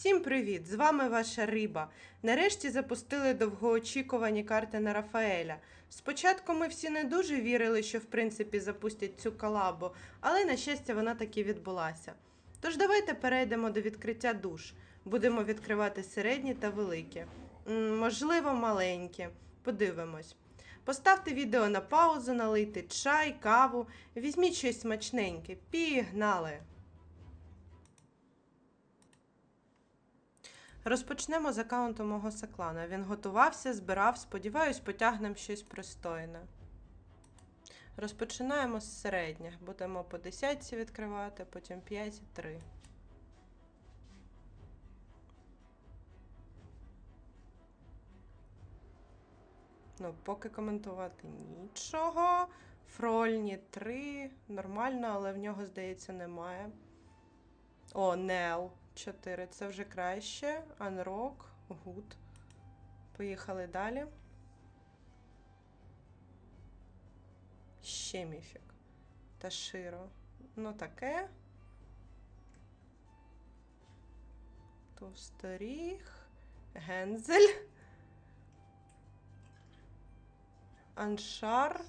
Всім привіт! З вами ваша риба. Нарешті запустили довгоочікувані карти на Рафаеля. Спочатку ми всі не дуже вірили, що в принципі запустять цю колабу, але на щастя вона таки відбулася. Тож давайте перейдемо до відкриття душ. Будемо відкривати середні та великі. Можливо, маленькі. Подивимось. Поставте відео на паузу, налийте чай, каву, візьміть щось смачненьке. Пігнали! Розпочнемо з аккаунту мого Саклана. Він готувався, збирав, сподіваюсь, потягнемо щось пристойне. Розпочинаємо з середніх. Будемо по десятці відкривати, потім 5 і 3. Ну, поки коментувати нічого. Фрольні 3. Нормально, але в нього, здається, немає. О, Нел 4. Це вже краще. Анрок, гуд. Поїхали далі. Ще міфік. Та широ. Ну, таке. Товсторіг. Гензель. Аншар.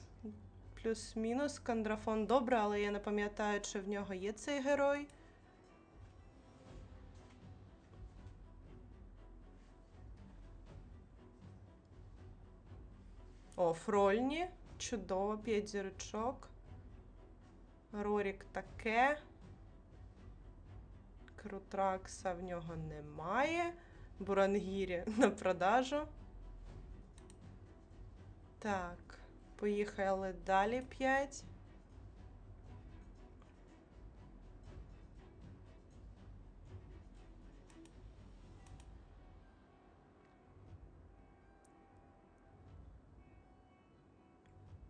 Плюс-мінус. Кандрафон добре, але я не пам'ятаю, чи в нього є цей герой. О, Фрольні. Чудово, 5 зірочок. Рорік таке. Крутракса в нього немає. Бурангірі на продажу. Так, поїхали далі 5.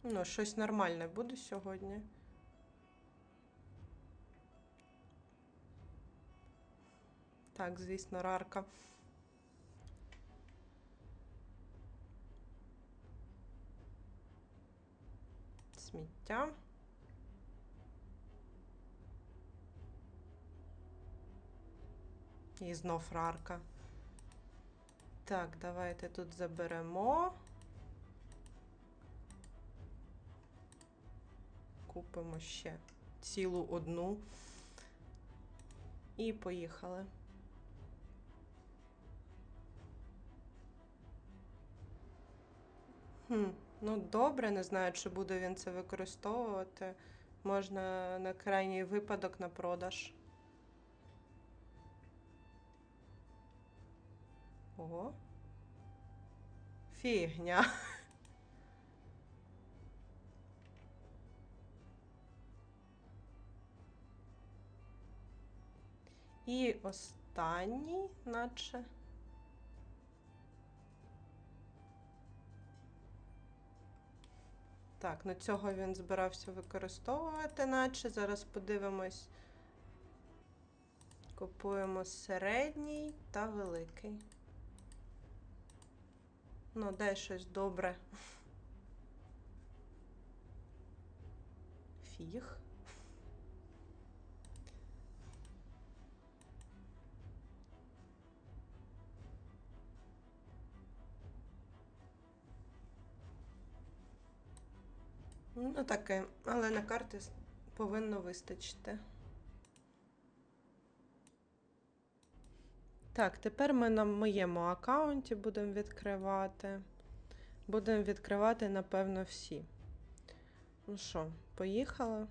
Ну, щось нормальне буде сьогодні. Так, звісно, рарка. Сміття. І знов рарка. Так, давайте тут заберемо. Купимо ще цілу одну. І поїхали. Хм, ну добре, не знаю, чи буде він це використовувати. Можна на крайній випадок на продаж. Ого. Фігня. І останній, наче. Так, ну цього він збирався використовувати, наче. Зараз подивимось. Купуємо середній та великий. Ну, дай щось добре. Фіг. Ну, таке, але на карти повинно вистачити. Так, тепер ми на моєму аккаунті будемо відкривати. Будемо відкривати, напевно, всі. Ну що, поїхали?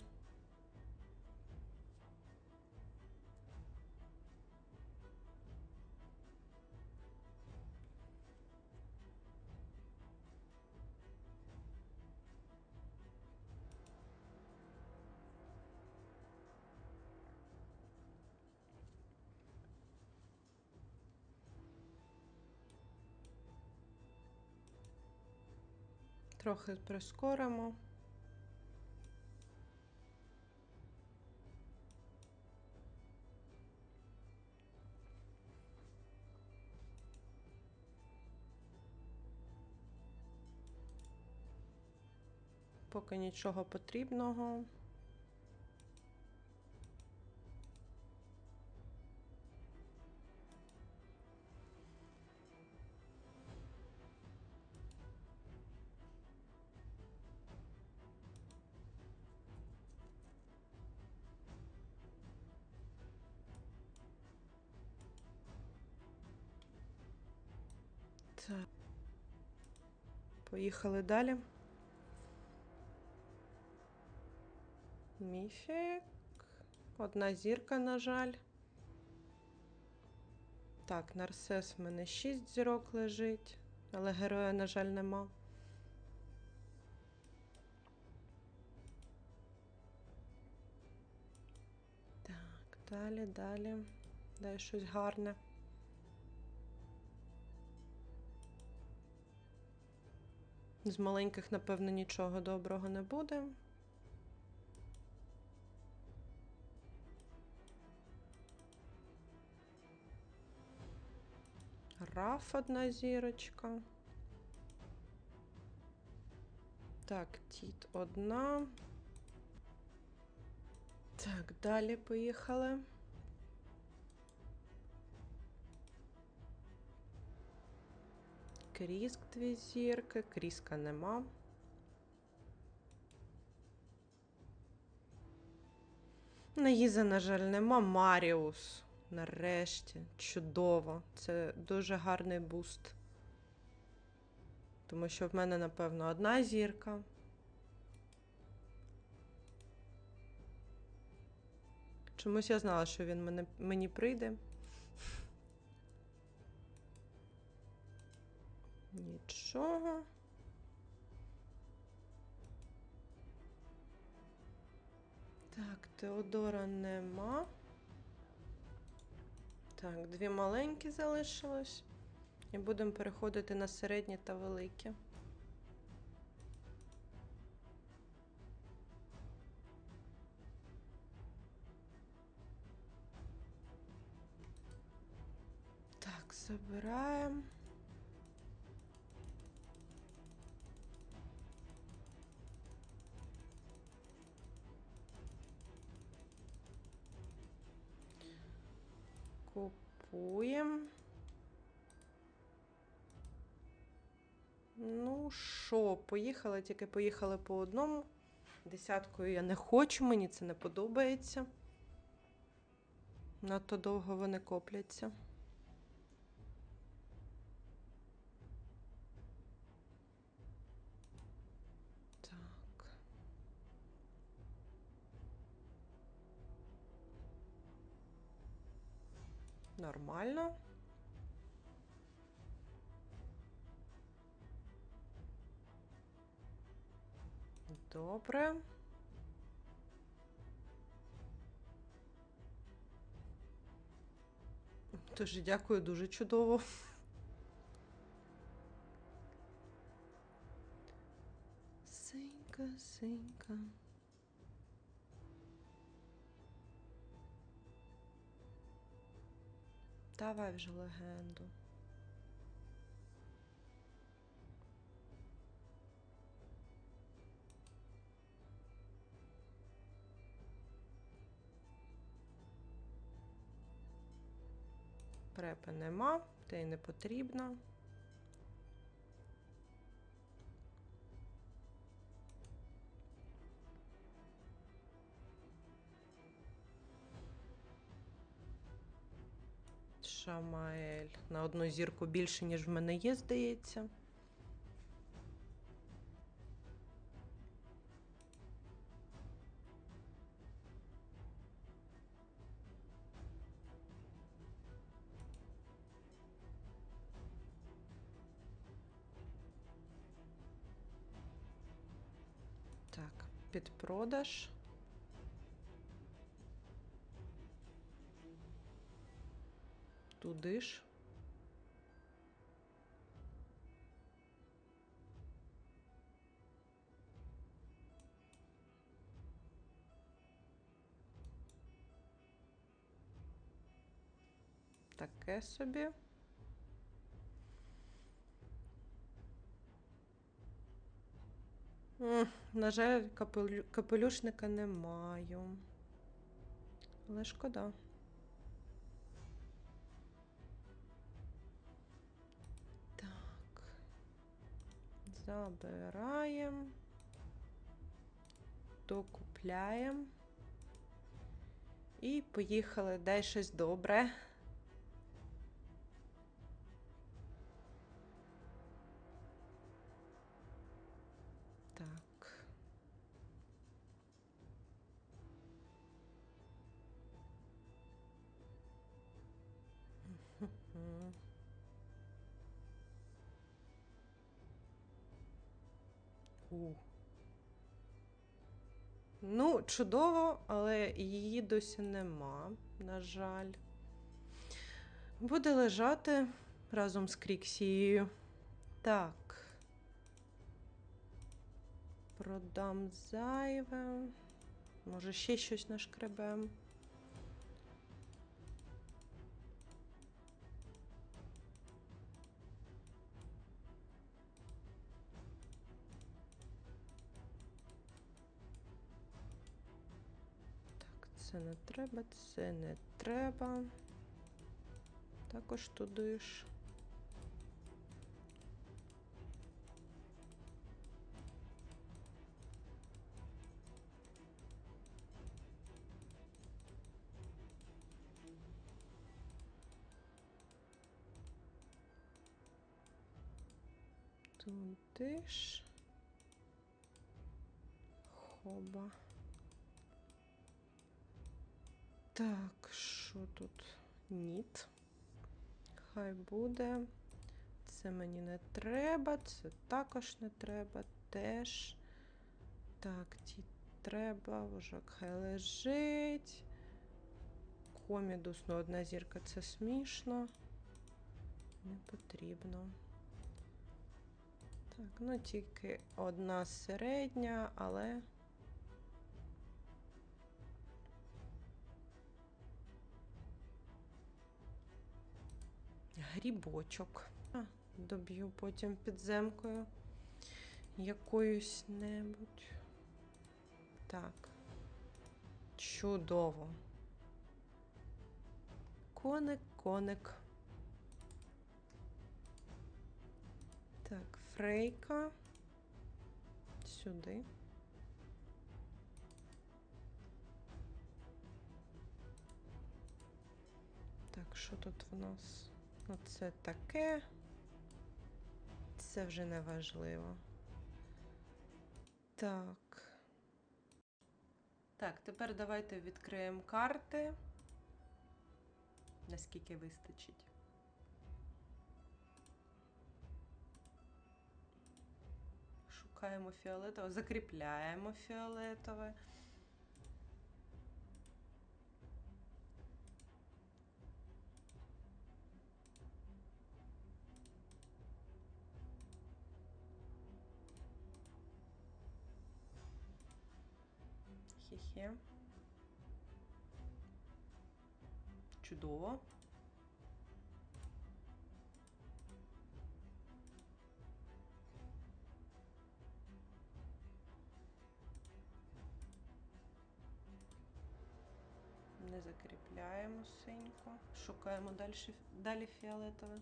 Трохи прискоримо. Поки нічого потрібного. Так. Поїхали далі. Міфік. Одна зірка, на жаль. Так, Нарсес в мене 6 зірок лежить, але героя, на жаль, нема. Так, далі, далі. Дай щось гарне. З маленьких, напевно, нічого доброго не буде. Раф одна зірочка. Так, тіт одна. Так, далі поїхали. Кріск дві зірки, кріска нема. Наїза, на жаль, нема. Маріус. Нарешті. Чудово. Це дуже гарний буст. Тому що в мене, напевно, одна зірка. Чомусь я знала, що він мені прийде. Нічого. Так, Теодора нема. Так, дві маленькі залишилось. І будемо переходити на середні та великі. Так, забираємо. Купуємо. Ну що, поїхали, тільки поїхали по одному. Десяткою я не хочу, мені це не подобається. Надто довго вони копляться. Нормально. Добре. Дуже дякую, дуже чудово. Синька, синька. Давай вже легенду. Препи нема, та й не потрібно. Шамаель. На одну зірку більше, ніж в мене є, здається. Так, під Туди ж. Таке собі. На жаль, капелюшника не маю. Але шкода. Забираємо. Докупляємо. І поїхали. Дай щось добре. Фу. Ну, чудово, але її досі нема, на жаль. Буде лежати разом з Кріксією. Так. Продам зайве. Може, ще щось нашкребем. Не треба, це не треба. Також туди ж. Туди ж. Хоба. Так, що тут? Ніт. Хай буде. Це мені не треба, це також не треба, теж. Так, ті треба, вожак хай лежить. Комідус, ну одна зірка це смішно. Не потрібно. Так, ну тільки одна середня, але. Грібочок. А, доб'ю потім підземкою якоюсь небудь. Так. Чудово. Коник, коник. Так, фрейка. Сюди. Так, що тут в нас? Оце таке. Це вже не важливо. Так. Так, тепер давайте відкриємо карти. Наскільки вистачить. Шукаємо фіолетове, закріпляємо фіолетове. Хе-хе. Чудово. Не закріпляємо синьку. Шукаємо далі фіолетове.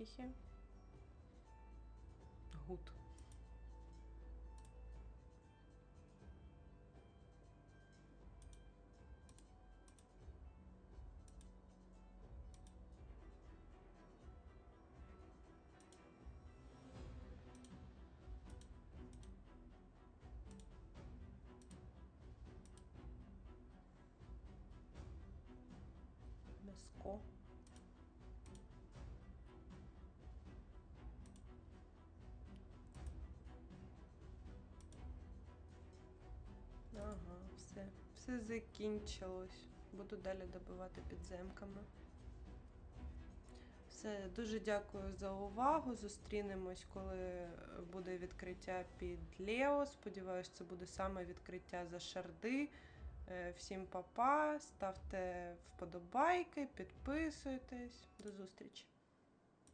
Хі-хі-хі. Гуд. Миско. Все. Закінчилось. Буду далі добивати підземками. Все, дуже дякую за увагу. Зустрінемось, коли буде відкриття під Лео. Сподіваюсь, це буде саме відкриття за шарди. Е, Всім па-па, ставте вподобайки, підписуйтесь. До зустрічі!